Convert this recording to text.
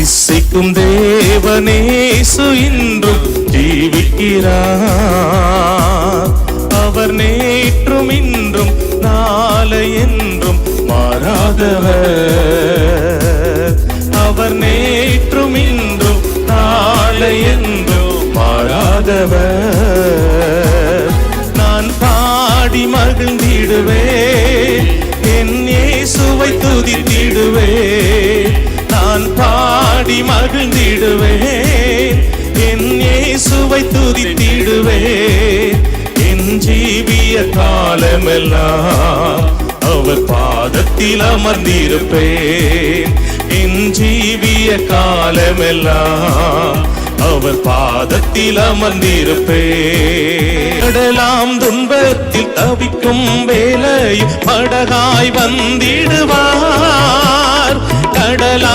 இசைக்கும் தேவனேசு இன்றும் ஜீவிக்கிறார். அவர் நேற்றும் இன்றும் நாளை என்றும் மாறாதவர். அவர் நேற்றும் இன்றும் நாளை என்றும் மாறாதவர். நான் பாடி மகிழ்ந்திடுவேன் என் இயேசுவை துதித்திடுவேன். பாடி மகிழ்ந்திடுவேன். என் இயேசுவை துதித்திடுவேன். என் ஜீவிய காலமெல்லாம் அவர் பாதத்தில் அமர்ந்திருப்பேன். என் ஜீவிய காலமெல்லாம் அவர் பாதத்தில் அமர்ந்திருப்பேன். கடலாம் துன்பத்தில் தவிக்கும் வேலை படகாய் வந்திடுவார். கடலாம்